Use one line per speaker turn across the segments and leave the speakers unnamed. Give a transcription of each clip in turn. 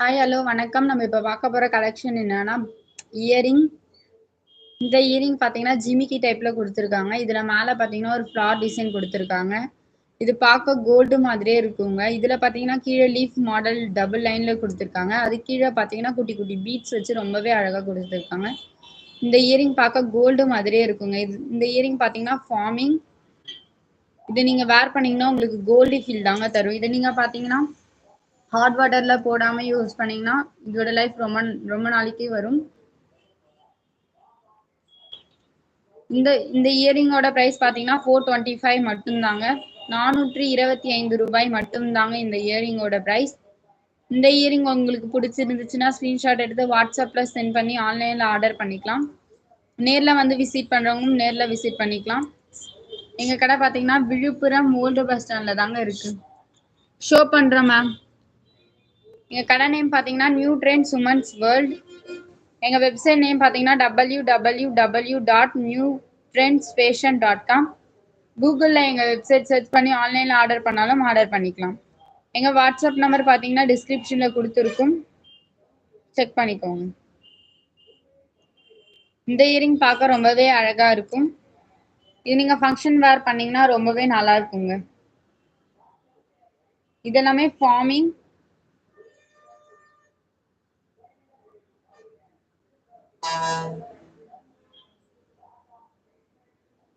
Hi hello வணக்கம். நம்ம இப்போ பார்க்க போகிற கலெக்ஷன் என்னன்னா இயரிங் இந்த இயரிங் பார்த்தீங்கன்னா ஜிமிக்கி டைப்பில் கொடுத்துருக்காங்க. இதில் மேலே பார்த்தீங்கன்னா ஒரு ஃப்ளார் டிசைன் கொடுத்துருக்காங்க. இது பார்க்க கோல்டு மாதிரியே இருக்குங்க. இதில் பார்த்தீங்கன்னா கீழே லீஃப் மாடல் டபுள் லைனில் கொடுத்துருக்காங்க. அது கீழே பார்த்தீங்கன்னா குட்டி குட்டி பீட்ஸ் வச்சு ரொம்பவே அழகாக கொடுத்துருக்காங்க. இந்த இயரிங் பார்க்க கோல்டு மாதிரியே இருக்குங்க. இது இந்த இயரிங் பார்த்தீங்கன்னா ஃபார்மிங் இது நீங்கள் வேர் பண்ணிங்கன்னா உங்களுக்கு கோல்டு ஃபீல் தாங்க தரும். இதை நீங்கள் பார்த்தீங்கன்னா ஹாட் வாட்டர்ல போடாம யூஸ் பண்ணீங்கன்னா இதோட லைஃப் ரொம்ப ரொம்ப நாளைக்கு வரும். இந்த இந்த இயரிங்கோட பிரைஸ் பார்த்தீங்கன்னா ஃபோர் டுவெண்ட்டி ஃபைவ் மட்டும்தாங்க. நானூற்றி இருபத்தி ஐந்து ரூபாய் மட்டும்தாங்க இந்த இயரிங்கோட பிரைஸ் இந்த இயரிங் உங்களுக்கு பிடிச்சிருந்துச்சுன்னா ஸ்க்ரீன்ஷாட் எடுத்து வாட்ஸ்அப்பில் சென்ட் பண்ணி ஆன்லைனில் ஆர்டர் பண்ணிக்கலாம். நேரில் வந்து விசிட் பண்ணுறவங்களும் நேரில் விசிட் பண்ணிக்கலாம். எங்கள் கடை பார்த்தீங்கன்னா விழுப்புரம் ஓல்டு பஸ் ஸ்டாண்டில் தாங்க இருக்குது ஷோ பண்ணுறேன் மேம் எங்கள் கடை நேம் பார்த்தீங்கன்னா நியூ ட்ரெண்ட் சுமன்ஸ் வேர்ல்ட் எங்கள் வெப்சைட் நேம் பார்த்தீங்கன்னா W W W dot new trends fashion dot com கூகுளில் எங்கள் வெப்சைட் சர்ச் பண்ணி ஆன்லைனில் ஆர்டர் பண்ணாலும் ஆர்டர் பண்ணிக்கலாம். எங்கள் வாட்ஸ்அப் நம்பர் பார்த்தீங்கன்னா டிஸ்கிரிப்ஷனில் கொடுத்துருக்கும். செக் பண்ணிக்கோங்க. இந்த இயரிங் பார்க்க ரொம்பவே அழகாக இருக்கும். இது நீங்கள் ஃபங்க்ஷன் வேர் பண்ணிங்கன்னா ரொம்பவே நல்லா இருக்குங்க. இதெல்லாமே ஃபார்மிங்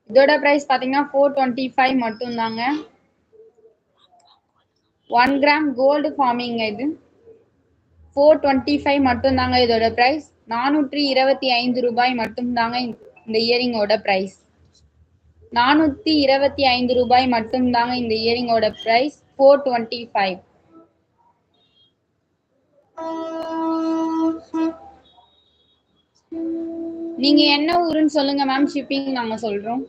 இதோட பிரைஸ் பார்த்தீங்கன்னா ஃபோர் டுவெண்ட்டி ஃபைவ் மட்டும்தாங்க. ஒன் கிராம் கோல்டு ஃபார்மிங் இது. ஃபோர் டுவெண்ட்டி ஃபைவ் மட்டும்தாங்க இதோட பிரைஸ் நானூற்றி இருபத்தி ஐந்து ரூபாய் மட்டும்தாங்க இந்த இயரிங்கோட பிரைஸ் நானூற்றி இருபத்தி ஐந்து ரூபாய் மட்டும்தாங்க இந்த இயரிங்கோட பிரைஸ் ஃபோர் டுவெண்ட்டி ஃபைவ் நீங்க என்ன ஊருன்னு சொல்லுங்க மேம் ஷிப்பிங் நாங்க சொல்றோம்.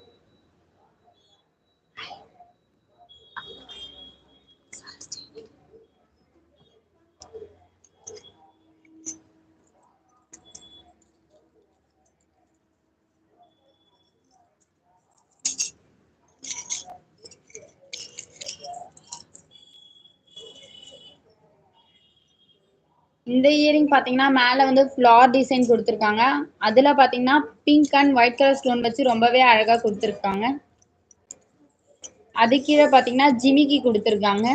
இந்த இயரிங் பாத்தீங்கன்னா மேல வந்து ஃப்ளார் டிசைன் கொடுத்துருக்காங்க. அதுல பாத்தீங்கன்னா pink and white colour stone வச்சு ரொம்பவே அழகா கொடுத்துருக்காங்க. அது கீழே பாத்தீங்கன்னா ஜிமிக்கி கொடுத்துருக்காங்க.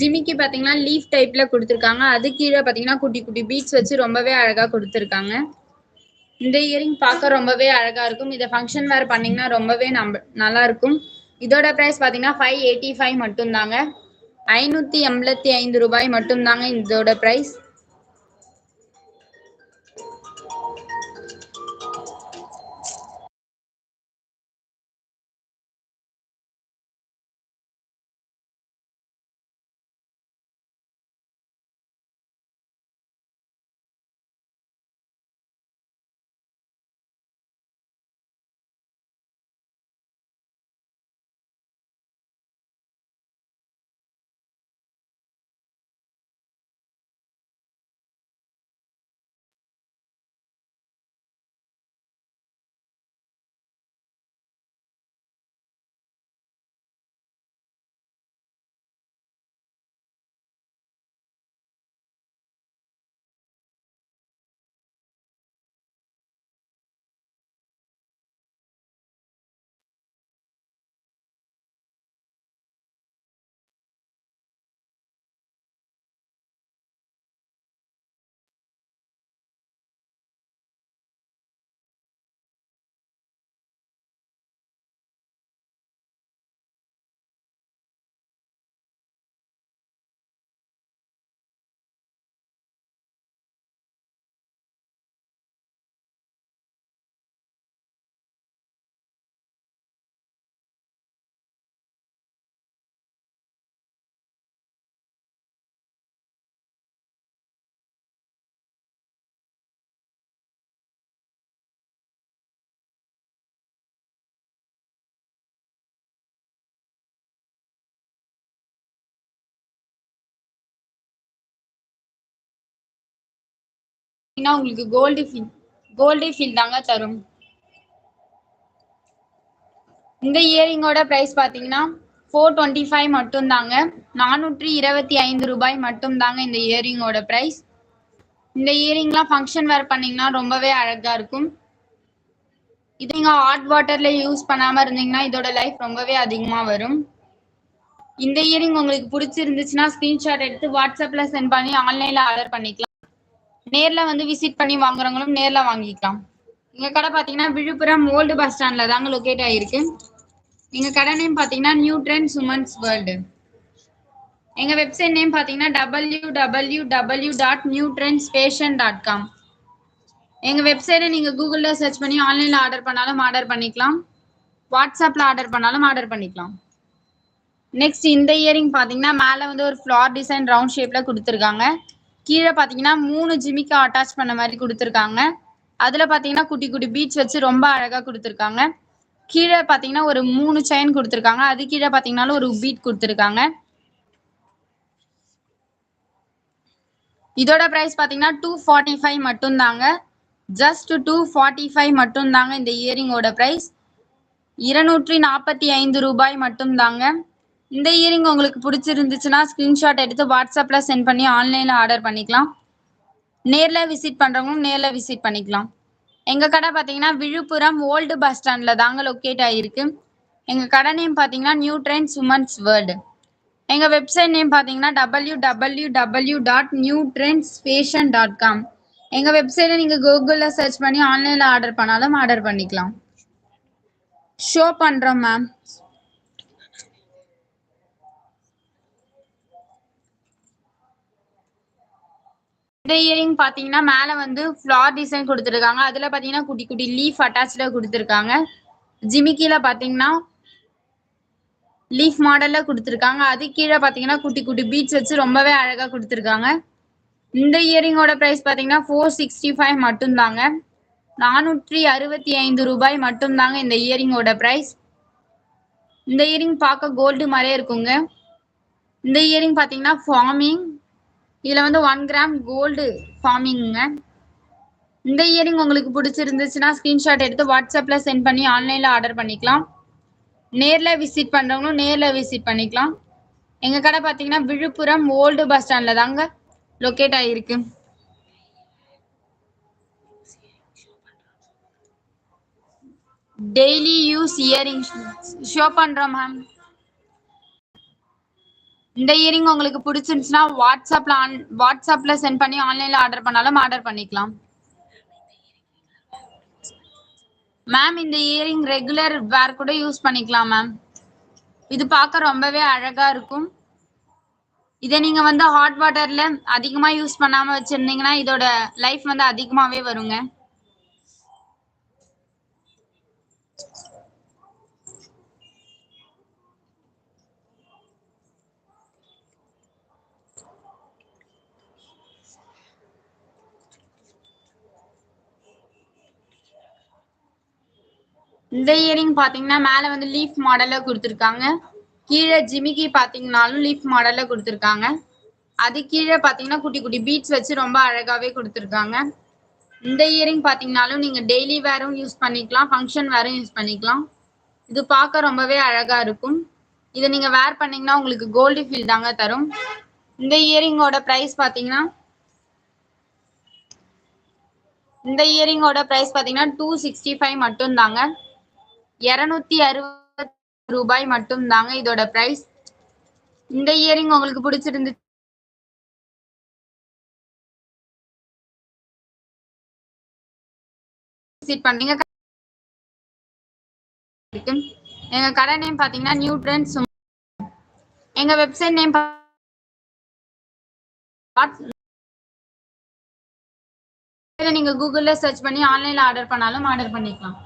ஜிமிக்கி பாத்தீங்கன்னா லீஃப் டைப்ல கொடுத்துருக்காங்க. அது கீழே பாத்தீங்கன்னா குட்டி குட்டி பீட்ஸ் வச்சு ரொம்பவே அழகா கொடுத்துருக்காங்க. இந்த இயரிங் பார்க்க ரொம்பவே அழகா இருக்கும். இதை ஃபங்க்ஷன் வேறு பண்ணீங்கன்னா ரொம்பவே நம்ப நல்லா இருக்கும் இதோட பிரைஸ் பார்த்தீங்கன்னா ஃபைவ் எயிட்டி ஃபைவ் மட்டும்தாங்க. ஐநூற்றி எண்பத்தி ஐந்து ரூபாய் மட்டும்தாங்க இதோட பிரைஸ் பார்த்தீங்கன்னா உங்களுக்கு கோல்டு ஃபீல் கோல்டு ஃபீல் தாங்க தரும். இந்த இயரிங்கோட ப்ரைஸ் பார்த்தீங்கன்னா ஃபோர் டுவெண்ட்டி ஃபைவ் மட்டும் தாங்க நானூற்றி இருபத்தி ஐந்து ரூபாய் மட்டும்தாங்க இந்த இயரிங்கோட ப்ரைஸ் இந்த இயரிங்லாம் ஃபங்க்ஷன் வேர் பண்ணிங்கன்னா ரொம்பவே அழகாக இருக்கும். இது நீங்கள் ஹாட் வாட்டர்ல யூஸ் பண்ணாமல் இருந்தீங்கன்னா இதோட லைஃப் ரொம்பவே அதிகமாக வரும். இந்த இயரிங் உங்களுக்கு பிடிச்சிருந்துச்சுன்னா ஸ்க்ரீன்ஷாட் எடுத்து வாட்ஸ்அப்பில் சென்ட் பண்ணி ஆன்லைனில் ஆர்டர் பண்ணிக்கலாம். நேர்ல வந்து விசிட் பண்ணி வாங்குறவங்களும் நேர்ல வாங்கிக்கலாம். எங்க கடை பாத்தீங்கன்னா விழுப்புரம் ஓல்டு பஸ் ஸ்டாண்ட்ல தாங்க லொகேட் ஆயிருக்கு. எங்க கடை நேம் பாத்தீங்கன்னா நியூ ட்ரெண்ட் சுமன்ஸ் வேர்ல்டு எங்க வெப்சைட் நேம் பாத்தீங்கன்னா W W W dot new trends fashion dot com எங்க வெப்சைட்டை நீங்க கூகுள்ல சர்ச் பண்ணி ஆன்லைன்ல ஆர்டர் பண்ணாலும் ஆர்டர் பண்ணிக்கலாம். வாட்ஸ்அப்ல ஆர்டர் பண்ணாலும் ஆர்டர் பண்ணிக்கலாம். நெக்ஸ்ட் இந்த இயரிங் பாத்தீங்கன்னா மேல வந்து ஒரு ஃபிளார் டிசைன் ரவுண்ட் ஷேப்ல கொடுத்துருக்காங்க. கீழே பாத்தீங்கன்னா மூணு ஜிமிக்கா அட்டாச் பண்ண மாதிரி கொடுத்துருக்காங்க. அதுல பாத்தீங்கன்னா குட்டி குட்டி பீச் வச்சு ரொம்ப அழகா கொடுத்துருக்காங்க. கீழே பாத்தீங்கன்னா ஒரு மூணு செயின் கொடுத்துருக்காங்க. அது கீழே பாத்தீங்கன்னாலும் ஒரு பீட் கொடுத்துருக்காங்க. இதோட பிரைஸ் பாத்தீங்கன்னா டூ ஃபார்ட்டி ஃபைவ் மட்டும்தாங்க. ஜஸ்ட் டூ ஃபார்ட்டி ஃபைவ் மட்டும் தாங்க இந்த இயரிங்கோட பிரைஸ் இருநூற்றி நாற்பத்தி ஐந்து ரூபாய் மட்டும்தாங்க. இந்த இயரிங் உங்களுக்கு பிடிச்சிருந்துச்சுன்னா ஸ்கிரீன்ஷாட் எடுத்து வாட்ஸ்அப்பில் சென்ட் பண்ணி ஆன்லைனில் ஆர்டர் பண்ணிக்கலாம். நேரில் விசிட் பண்ணுறவங்களும் நேரில் விசிட் பண்ணிக்கலாம். எங்கள் கடை பார்த்தீங்கன்னா விழுப்புரம் ஓல்டு பஸ் ஸ்டாண்டில் தாங்க லொக்கேட் ஆகிருக்கு எங்கள் கடை நேம் பார்த்தீங்கன்னா நியூ ட்ரெண்ட்ஸ் சுமன்ஸ் வேர்ல்டு எங்கள் வெப்சைட் நேம் பார்த்தீங்கன்னா W W W dot new trends fashion dot com எங்கள் வெப்சைட்டை நீங்கள் கூகுளில் சர்ச் பண்ணி ஆன்லைனில் ஆர்டர் பண்ணாலும் ஆர்டர் பண்ணிக்கலாம். ஷோ பண்ணுறோம் மேம் இந்த இயரிங் பாத்தீங்கன்னா மேல வந்து ஃபிளார் டிசைன் கொடுத்துருக்காங்க. அதுல பாத்தீங்கன்னா குட்டி குட்டி லீஃப் அட்டாச்ல கொடுத்துருக்காங்க. ஜிமிக்கில பாத்தீங்கன்னா லீஃப் மாடல்ல கொடுத்துருக்காங்க. அது கீழே பாத்தீங்கன்னா குட்டி குட்டி பீட்ஸ் வச்சு ரொம்பவே அழகா கொடுத்துருக்காங்க. இந்த இயரிங்கோட பிரைஸ் பாத்தீங்கன்னா ஃபோர் சிக்ஸ்டி ஃபைவ் மட்டும்தாங்க. நானூற்றி அறுபத்தி ஐந்து ரூபாய் மட்டும்தாங்க இந்த இயரிங்கோட பிரைஸ் இந்த இயரிங் பார்க்க கோல்டு மாதிரியே இருக்குங்க. இந்த இயரிங் பாத்தீங்கன்னா ஃபார்மிங் இதுல வந்து ஒன் கிராம் கோல்டு ஃபார்மிங்க இந்த இயரிங் உங்களுக்கு பிடிச்சிருந்துச்சுன்னா ஸ்கிரீன்ஷாட் எடுத்து வாட்ஸ்அப்ல சென்ட் பண்ணி ஆன்லைன்ல ஆர்டர் பண்ணிக்கலாம். நேர்ல விசிட் பண்றவங்களும் நேர்ல விசிட் பண்ணிக்கலாம். எங்க கடை பாத்தீங்கன்னா விழுப்புரம் ஓல்டு பஸ் ஸ்டாண்ட்ல தாங்க லொக்கேட் ஆயிருக்கு. டெய்லி யூஸ் இயரிங் ஷோ பண்றோம் மேம் இந்த இயரிங் உங்களுக்கு பிடிச்சிருந்துச்சுன்னா வாட்ஸ்அப்ல ஆன் வாட்ஸ்அப்ல சென்ட் பண்ணி ஆன்லைன்ல ஆர்டர் பண்ணாலும் ஆர்டர் பண்ணிக்கலாம். மேம் இந்த இயரிங் ரெகுலர் வேர் கூட யூஸ் பண்ணிக்கலாம் மேம் இது பார்க்க ரொம்பவே அழகா இருக்கும். இதை நீங்க வந்து ஹாட் வாட்டர்ல அதிகமா யூஸ் பண்ணாம வச்சிருந்தீங்கன்னா இதோட லைஃப் வந்து அதிகமாவே வருங்க. இந்த இயரிங் பாத்தீங்கன்னா மேல வந்து லீஃப் மாடல்ல கொடுத்துருக்காங்க. கீழே ஜிமிக்கி பாத்தீங்கன்னாலும் லீஃப் மாடல்ல கொடுத்துருக்காங்க. அது கீழே பாத்தீங்கன்னா குட்டி குட்டி பீட்ஸ் வச்சு ரொம்ப அழகாவே கொடுத்துருக்காங்க. இந்த இயரிங் பாத்தீங்கன்னாலும் நீங்க டெய்லி வேரும் யூஸ் பண்ணிக்கலாம் ஃபங்க்ஷன் வேரும் யூஸ் பண்ணிக்கலாம். இது பார்க்க ரொம்பவே அழகா இருக்கும். இதை நீங்க வேர் பண்ணீங்கன்னா உங்களுக்கு கோல்டு ஃபீல் தாங்க தரும். இந்த இயரிங்கோட பிரைஸ் பாத்தீங்கன்னா இந்த இயரிங்கோட பிரைஸ் பாத்தீங்கன்னா டூ சிக்ஸ்டி ஃபைவ் மட்டும் தாங்க இருநூத்தி அறுபது ரூபாய் மட்டும் தாங்க இதோட பிரைஸ் இந்த இயரிங் உங்களுக்கு பிடிச்சிருந்து விசிட் பண்ணீங்க. எங்க கடை நேம் பாத்தீங்கன்னா நியூ ட்ரெண்ட்ஸ் எங்க வெப்சைட் நேம் நீங்க கூகுள்ல சர்ச் பண்ணி ஆன்லைன்ல ஆர்டர் பண்ணாலும் ஆர்டர் பண்ணிக்கலாம்.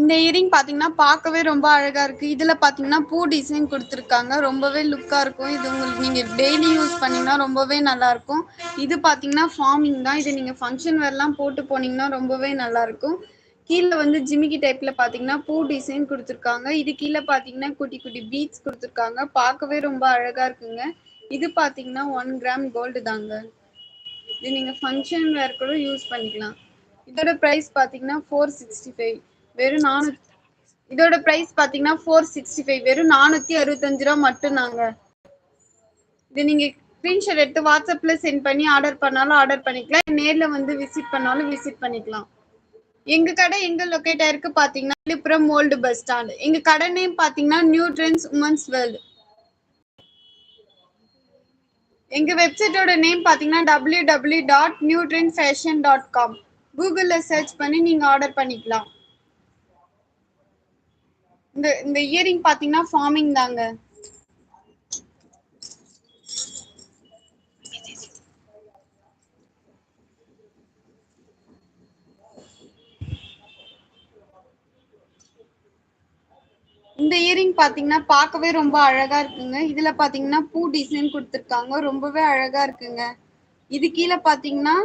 இந்த இயரிங் பாத்தீங்கன்னா பார்க்கவே ரொம்ப அழகா இருக்கு. இதுல பாத்தீங்கன்னா பூ டிசைன் கொடுத்துருக்காங்க. ரொம்பவே லுக்கா இருக்கும். இது உங்களுக்கு நீங்க டெய்லி யூஸ் பண்ணீங்கன்னா ரொம்பவே நல்லா இருக்கும். இது பாத்தீங்கன்னா ஃபார்மிங் தான். இது நீங்க ஃபங்க்ஷன் வேர்லாம் போட்டு போனீங்கன்னா ரொம்பவே நல்லா இருக்கும். கீழே வந்து ஜிமிக்கி டைப்ல பாத்தீங்கன்னா பூ டிசைன் கொடுத்துருக்காங்க. இது கீழே பாத்தீங்கன்னா குட்டி குட்டி பீட்ஸ் கொடுத்துருக்காங்க. பார்க்கவே ரொம்ப அழகா இருக்குங்க. இது பாத்தீங்கன்னா ஒன் கிராம் கோல்டு தாங்க. இது நீங்க ஃபங்க்ஷன் வேர் கூட யூஸ் பண்ணிக்கலாம். இதோட பிரைஸ் பாத்தீங்கன்னா ஃபோர் சிக்ஸ்டி ஃபைவ் வெறும் நானூத்தி இதோட பிரைஸ் பாத்தீங்கன்னா ஃபோர் சிக்ஸ்டி ஃபைவ் வெறும் நானூத்தி அறுபத்தஞ்சு ரூபா மட்டும் மட்டும்தாங்க. இது நீங்க ஸ்கிரீன்ஷாட் எடுத்து வாட்ஸ்அப்ல சென்ட் பண்ணி ஆர்டர் பண்ணாலும் ஆர்டர் பண்ணிக்கலாம். நேர்ல வந்து விசிட் பண்ணாலும் விசிட் பண்ணிக்கலாம். எங்க கடை எங்க லொக்கேட் ஆயிருக்கு பாத்தீங்கன்னா விழுப்புரம் ஓல்டு பஸ் ஸ்டாண்ட் எங்க கடை நேம் பாத்தீங்கன்னா நியூ ட்ரெண்ட்ஸ் உமன்ஸ் வேர்ல்டு எங்க வெப்சைட்டோட நேம் பாத்தீங்கன்னா W W dot new trend fashion dot com கூகுளில் சர்ச் பண்ணி நீங்கள் ஆர்டர் பண்ணிக்கலாம். இந்த இந்த இயரிங் பாத்தீங்கன்னா ஃபார்மிங் தாங்க. இந்த இயரிங் பாத்தீங்கன்னா பார்க்கவே ரொம்ப அழகா இருக்குங்க. இதுல பாத்தீங்கன்னா பூ டிசைன் கொடுத்துருக்காங்க. ரொம்பவே அழகா இருக்குங்க. இது கீழே பாத்தீங்கன்னா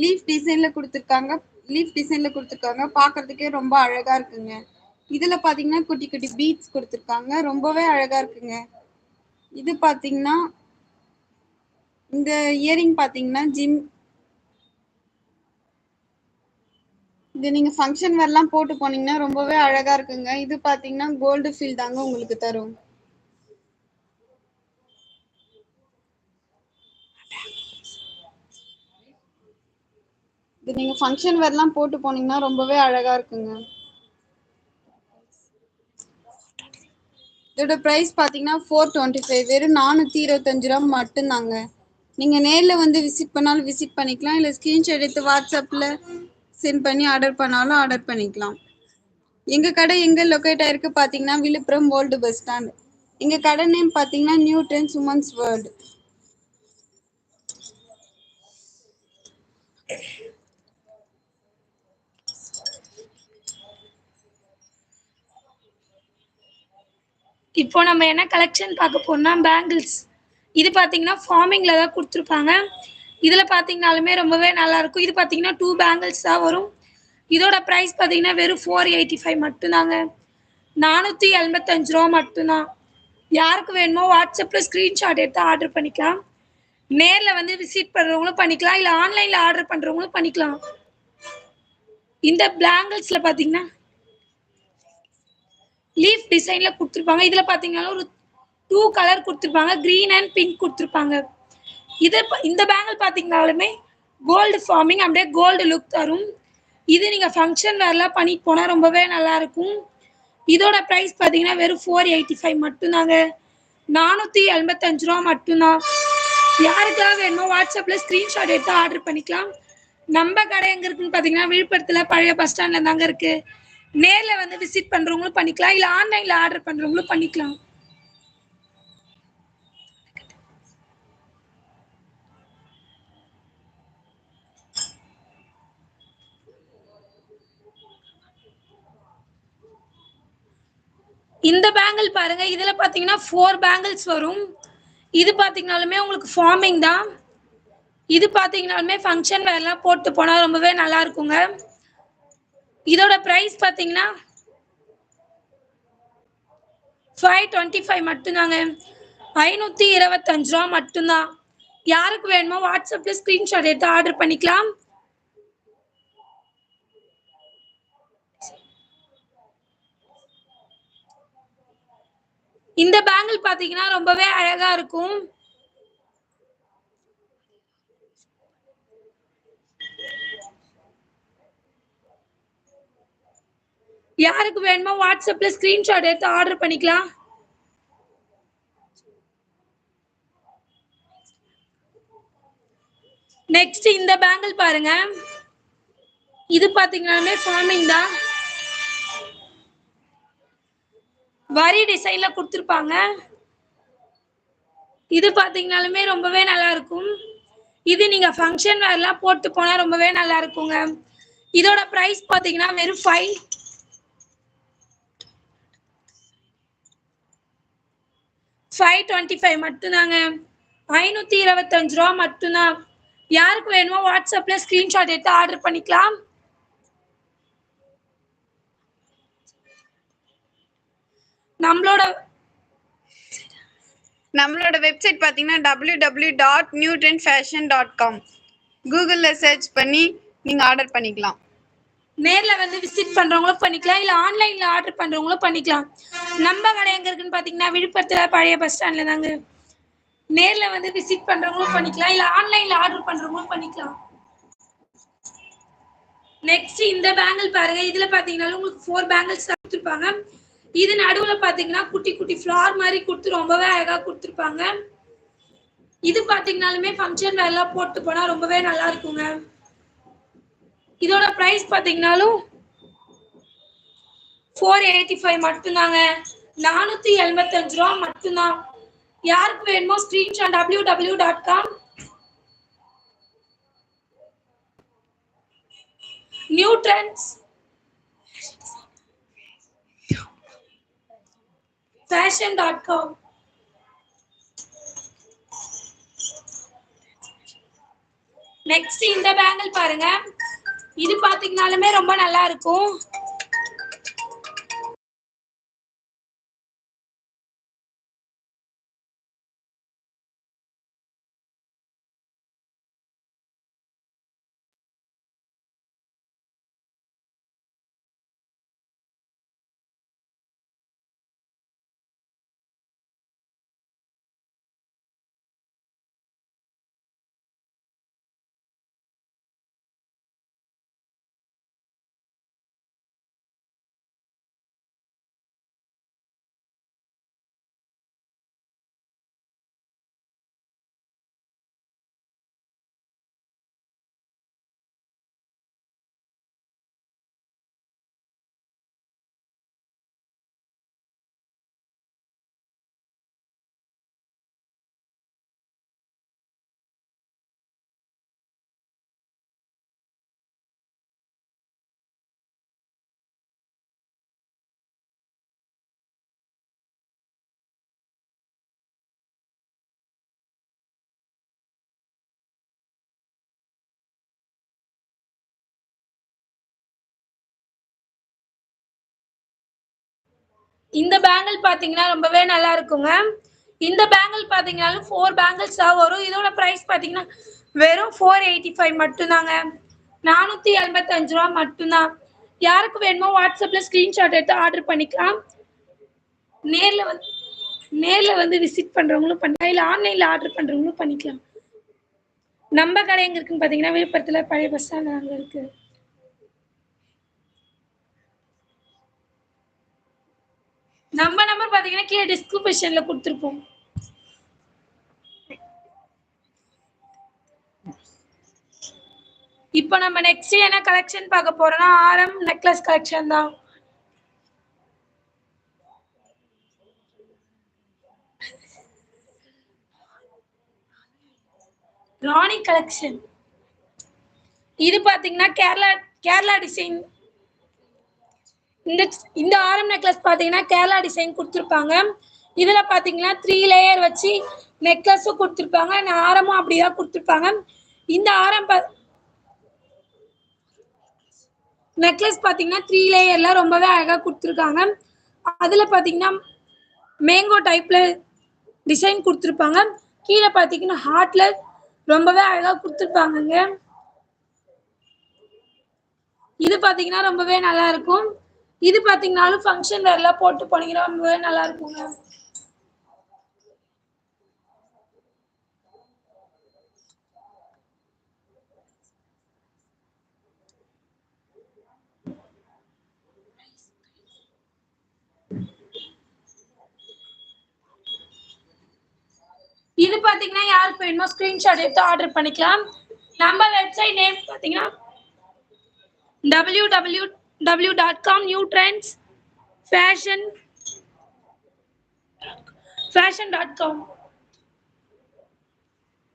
லீஃப் டிசைன்ல கொடுத்துருக்காங்க. லீஃப் டிசைன்ல கொடுத்துருக்காங்க. பாக்குறதுக்கே ரொம்ப அழகா இருக்குங்க. இதுல பாத்தீங்கன்னா குட்டி குட்டி பீட்ஸ் கொடுத்துருக்காங்க. ரொம்பவே அழகா இருக்குங்க. இது பாத்தீங்கன்னா இந்த இயரிங் பாத்தீங்கன்னா ஜிம் இது நீங்க ஃபங்க்ஷன் வேர்லாம் போட்டு போனீங்கன்னா ரொம்பவே அழகா இருக்குங்க. இது பாத்தீங்கன்னா கோல்டு ஃபீல் தாங்க உங்களுக்கு தரும். இது நீங்க ஃபங்க்ஷன் வேர்லாம் போட்டு போனீங்கன்னா ரொம்பவே அழகா இருக்குங்க. இதோட ப்ரைஸ் பார்த்தீங்கன்னா ஃபோர் டுவெண்ட்டி ஃபைவ் வெறும் நானூற்றி இருபத்தஞ்சு ரூபா மட்டும்தாங்க. நீங்கள் நேரில் வந்து விசிட் பண்ணாலும் விசிட் பண்ணிக்கலாம். இல்லை ஸ்க்ரீன்ஷாட் எடுத்து வாட்ஸ்அப்பில் சென்ட் பண்ணி ஆர்டர் பண்ணாலும் ஆர்டர் பண்ணிக்கலாம். எங்கள் கடை எங்கே லொக்கேட் ஆயிருக்கு பார்த்தீங்கன்னா விழுப்புரம் ஓல்டு பஸ் ஸ்டாண்ட் எங்கள் கடை நேம் பார்த்தீங்கன்னா நியூ ட்ரெண்ட்ஸ் உமன்ஸ் வேர்ல்டு
இப்போ நம்ம என்ன கலெக்ஷன் பார்க்க போறோம்னா பேங்கிள்ஸ் இது பார்த்தீங்கன்னா ஃபார்மிங்கில் தான் கொடுத்துருப்பாங்க. இதில் பார்த்தீங்கனாலுமே ரொம்பவே நல்லா இருக்கும். இது பார்த்தீங்கன்னா டூ பேங்கிள்ஸ் தான் வரும். இதோட ப்ரைஸ் பார்த்தீங்கன்னா வெறும் ஃபோர் எயிட்டி ஃபைவ் மட்டும்தாங்க. நானூற்றி எண்பத்தஞ்சு ரூபா மட்டும்தான். யாருக்கு வேணுமோ வாட்ஸ்அப்பில் ஸ்க்ரீன்ஷாட் எடுத்து ஆர்டர் பண்ணிக்கலாம். நேரில் வந்து விசிட் பண்ணுறவங்களும் பண்ணிக்கலாம். இல்லை ஆன்லைனில் ஆர்டர் பண்ணுறவங்களும் பண்ணிக்கலாம். இந்த பிளாங்கிள்ஸில் பார்த்தீங்கன்னா லீஃப் டிசைன்ல கொடுத்துருப்பாங்க. இதுல பாத்தீங்கன்னா ஒரு டூ கலர் கொடுத்துருப்பாங்க. கிரீன் அண்ட் பிங்க் கொடுத்துருப்பாங்க. இது இந்த பேங்கிள் பாத்தீங்கனாலுமே கோல்டு ஃபார்மிங் அப்படியே கோல்டு லுக் தரும். இது நீங்க ஃபங்க்ஷன் வேர்லாம் பண்ணிட்டு போனா ரொம்பவே நல்லா இருக்கும். இதோட ப்ரைஸ் பாத்தீங்கன்னா வெறும் ஃபோர் எயிட்டி ஃபைவ் மட்டும்தாங்க. நானூத்தி எண்பத்தஞ்சு ரூபா மட்டும்தான். யாருக்காக வேணுமோ வாட்ஸ்அப்ல ஸ்கிரீன்ஷாட் எடுத்து ஆர்டர் பண்ணிக்கலாம். நம்ம கடை எங்க இருக்குன்னு பாத்தீங்கன்னா விழுப்புரத்துல பழைய பஸ் ஸ்டாண்ட்ல தாங்க இருக்கு. நேர்ல வந்து விசிட் பண்றவங்களும் பண்ணிக்கலாம். இல்ல ஆன்லைன்ல ஆர்டர் பண்றவங்களும் பண்ணிக்கலாம். இந்த பேங்கிள் பாருங்க. இதுல பாத்தீங்கன்னா ஃபோர் பேங்கிள்ஸ் வரும். இது பாத்தீங்கனாலுமே உங்களுக்கு ஃபார்மிங் தான். இது பாத்தீங்கனாலுமே ஃபங்க்ஷன் வேர்லாம் போட்டு போனா ரொம்பவே நல்லா இருக்குங்க. இதோட பிரைஸ் பாத்தீங்கன்னா ஃபைவ் டுவெண்ட்டி ஃபைவ் மட்டும்தாங்க. ஐநூற்றி இருபத்தஞ்சு ரூபா மட்டும்தான். யாருக்கு வேணுமோ வாட்ஸ்அப்பில் ஸ்க்ரீன்ஷாட் எடுத்து ஆர்டர் பண்ணிக்கலாம். இந்த பேங்கிள் பார்த்தீங்கன்னா ரொம்பவே அழகா இருக்கும். யாருக்கு வேணுமோ வாட்ஸ்அப்ல ஸ்கிரீன்ஷாட் எடுத்து ஆர்டர் பண்ணிக்கலாம். நெக்ஸ்ட் இந்த பேங்கிள் பாருங்க. இது பாத்தீங்கன்னாலுமே ஃபார்மிங் தான். வரி டிசைன்ல கொடுத்துருப்பாங்க. இது பாத்தீங்கனாலுமே ரொம்பவே நல்லா இருக்கும். இது நீங்க ஃபங்க்ஷன் வேர்லாம் போட்டு போனா ரொம்பவே நல்லா இருக்குங்க. இதோட பிரைஸ் பாத்தீங்கன்னா வெறும் ஃபைவ் ஃபைவ் டுவெண்ட்டி ஃபைவ் மட்டும்தாங்க. ஐநூற்றி இருபத்தஞ்சு ரூபா மட்டும்தான். யாருக்கு வேணுமோ வாட்ஸ்அப்பில் ஸ்க்ரீன்ஷாட் எடுத்து ஆர்டர் பண்ணிக்கலாம். நம்மளோட
நம்மளோட வெப்சைட் பார்த்தீங்கன்னா W W dot new trend fashion dot com கூகுளில் சர்ச் பண்ணி நீங்கள் ஆர்டர் பண்ணிக்கலாம்.
நேரில் வந்து விசிட் பண்ணுறவங்களும் பண்ணிக்கலாம். இல்லை ஆன்லைனில் ஆர்டர் பண்ணுறவங்களும் பண்ணிக்கலாம். நம்ம கடை எங்க இருக்குன்னு பாத்தீங்கன்னா விழுப்புரத்துல பழைய பஸ் ஸ்டாண்ட்ல தாங்க. நேர்ல வந்து விசிட் பண்றவங்களும் பண்ணிக்கலாம். இல்ல ஆன்லைன்ல ஆர்டர் பண்றவங்களும் பண்ணிக்கலாம். நெக்ஸ்ட் இந்த பேங்கிள் பாருங்க. இதுல பாத்தீங்கன்னா உங்களுக்கு ஃபோர் பேங்கிள்ஸ் கொடுத்துருப்பாங்க. இது நடுவுல பாத்தீங்கன்னா குட்டி குட்டி ஃபிளார் மாதிரி கொடுத்து ரொம்பவே அழகா கொடுத்துருப்பாங்க. இது பாத்தீங்கன்னாலுமே ஃபங்க்ஷன் வேலை போட்டு போனா ரொம்பவே நல்லா இருக்குங்க. இதோட பிரைஸ் பாத்தீங்கன்னாலும் ஃபோர் எயிட்டி ஃபைவ் மட்டும்தாங்க. நானூத்தி எண்பத்தஞ்சு ரூபா மட்டும்தான். யாருக்கு வேணுமோ screenshot W W dot com new trends fashion dot com next இந்த பேங்கிள் பாருங்க. இது பாத்தீங்கனாலுமே ரொம்ப நல்லா இருக்கும். இந்த பேங்கிள் பாத்தீங்கன்னா ரொம்பவே நல்லா இருக்குங்க. இந்த பேங்கிள் பாத்தீங்கன்னாலும் ஃபோர் பேங்கிள்ஸ் தான் வரும். இதோட ப்ரைஸ் பாத்தீங்கன்னா வெறும் ஃபோர் எயிட்டி ஃபைவ் மட்டும்தாங்க. நானூத்தி எண்பத்தஞ்சு ரூபா மட்டும்தான். யாருக்கு வேணுமோ வாட்ஸ்அப்ல ஸ்கிரீன்ஷாட் எடுத்து ஆர்டர் பண்ணிக்கலாம். நேர்ல வந்து நேர்ல வந்து விசிட் பண்றவங்களும் பண்ணலாம். இல்ல ஆன்லைன்ல ஆர்டர் பண்றவங்களும் பண்ணிக்கலாம். நம்ம கடை எங்க இருக்குன்னு பாத்தீங்கன்னா விழுப்புரத்துல பழைய பஸ் ஸ்டாண்ட் அங்க இருக்கு. நம்ம நம்பர் பாத்தீங்கன்னா கீழே டிஸ்கிரிப்ஷன்ல கொடுத்துருப்போம். இப்போ நம்ம நெக்ஸ்ட் என்ன கலெக்ஷன் பார்க்க போறோம்னா ஆரம் நெக்லஸ் கலெக்ஷன் தான். ராணி கலெக்ஷன் இது பாத்தீங்கன்னா கேரளா கேரளா டிசைன் இந்த இந்த ஆரம் நெக்லஸ் பாத்தீங்கன்னா கேரளா டிசைன் கொடுத்துருப்பாங்க. இதுல பாத்தீங்கன்னா த்ரீ லேயர் வச்சு நெக்லஸும் கொடுத்துருப்பாங்க. ஆரமும் அப்படிதான் கொடுத்துருப்பாங்க. இந்த ஆரம் பா நெக்லஸ் பாத்தீங்கன்னா த்ரீ லேயர்ல ரொம்பவே அழகா கொடுத்துருக்காங்க. அதுல பாத்தீங்கன்னா மேங்கோ டைப்ல டிசைன் கொடுத்துருப்பாங்க. கீழே பாத்தீங்கன்னா ஹார்ட்ல ரொம்பவே அழகா கொடுத்துருப்பாங்கங்க. இது பாத்தீங்கன்னா ரொம்பவே நல்லா இருக்கும். இது பாத்தீங்கன்னாலும் ஃபங்க்ஷன் வேர்ல போட்டு போனீங்கன்னா ரொம்பவே நல்லா இருக்குங்க. இது பாத்தீங்கன்னா யாருக்கு வேணுமோ ஸ்கிரீன்ஷாட் எடுத்து ஆர்டர் பண்ணிக்கலாம். நம்ம வெப்சைட் நேம் பாத்தீங்கன்னா W W W dot com new trends fashion fashion dot com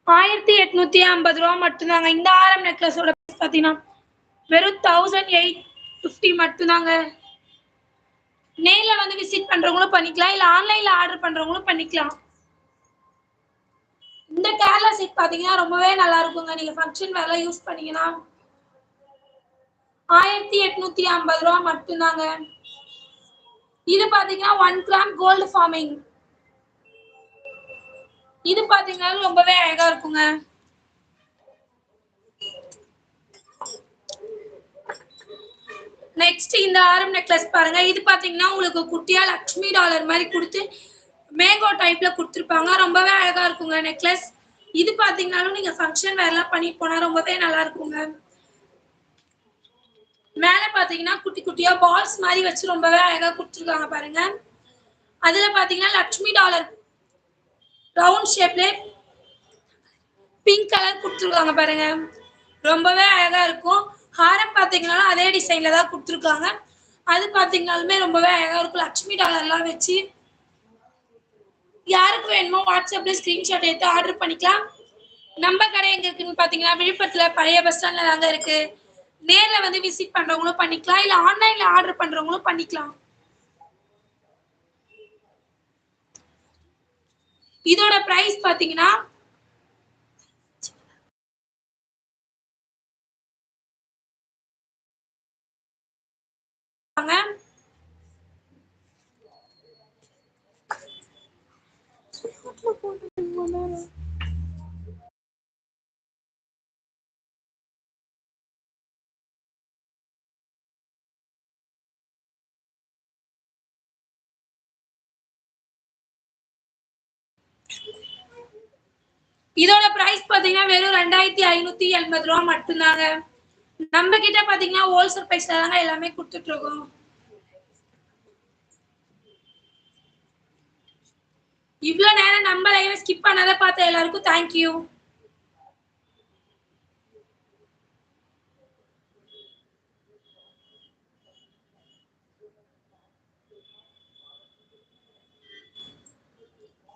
ஆயிரத்தி எட்நூத்தி ஐம்பது ரூபா மட்டும்தாங்க. இந்த ஆரம் நெக்லஸோட பாத்தீங்கன்னா வெறும் தௌசண்ட் எயிட் ஃபிஃப்டி மட்டும்தாங்க. நேரில் வந்து விசிட் பண்றவங்களும் பண்ணிக்கலாம். இல்லை ஆன்லைனில் ஆர்டர் பண்றவங்களும் பண்ணிக்கலாம். இந்த கேரளா செட் பார்த்தீங்கன்னா ரொம்பவே நல்லா இருக்குங்க. நீங்கள் ஃபங்க்ஷன் வேலை யூஸ் பண்ணீங்கன்னா ஆயிரத்தி எட்நூத்தி ஐம்பது ரூபா மட்டும்தாங்க. இது பாத்தீங்கன்னா ஒன் கிராம் கோல்டு ஃபார்மிங் இது பாத்தீங்கன்னா ரொம்பவே அழகா இருக்குங்க. நெக்ஸ்ட் இந்த ஆரம் நெக்லஸ் பாருங்க. இது பாத்தீங்கன்னா உங்களுக்கு குட்டியா லக்ஷ்மி டாலர் மாதிரி கொடுத்து மேங்கோ டைப்ல கொடுத்துருப்பாங்க. ரொம்பவே அழகா இருக்குங்க நெக்லஸ் இது பாத்தீங்கன்னாலும் நீங்க ஃபங்க்ஷன் வேறலாம் பண்ணிட்டு போனா ரொம்பவே நல்லா இருக்குங்க. மேல பாத்தீங்கன்னா குட்டி குட்டியா பால்ஸ் மாதிரி வச்சு ரொம்பவே அழகா கொடுத்துருக்காங்க பாருங்க. அதுல பாத்தீங்கன்னா லக்ஷ்மி டாலர் ரவுண்ட் ஷேப்ல பிங்க் கலர் கொடுத்துருக்காங்க பாருங்க. ரொம்பவே அழகா இருக்கும். ஹாரம் பாத்தீங்கன்னாலும் அதே டிசைன்ல தான் கொடுத்துருக்காங்க. அது பாத்தீங்கன்னாலுமே ரொம்பவே அழகா இருக்கும். லக்ஷ்மி டாலர்லாம் வச்சு யாருக்கு வேணுமோ வாட்ஸ்அப்ல ஸ்கிரீன்ஷாட் எடுத்து ஆர்டர் பண்ணிக்கலாம். நம்ம கடை எங்க இருக்குன்னு பாத்தீங்கன்னா விழுப்புரத்துல பழைய பஸ் ஸ்டாண்ட்ல தாங்க இருக்கு. நேர்ல வந்து விசிட் பண்றவங்களும் பண்ணிக்கலாம். இல்ல ஆன்லைன்ல ஆர்டர் பண்றவங்களும் பண்ணிக்கலாம். இதோட பிரைஸ் பாத்தீங்கன்னா இதோட பிரைஸ் பாத்தீங்கன்னா வெறும் ரெண்டாயிரத்தி ஐநூத்தி எண்பது ரூபா மட்டும்தாங்க. நம்ம கிட்ட பாத்தீங்கன்னா ஹோல்சேல் பிரைஸ்ல தாங்க எல்லாமே கொடுத்துட்டு இருக்கோம் இவ்வளவு நேரம் நம்ம லைவ் ஸ்கிப் பண்ணாத பார்த்த எல்லாருக்கும் தேங்க்யூ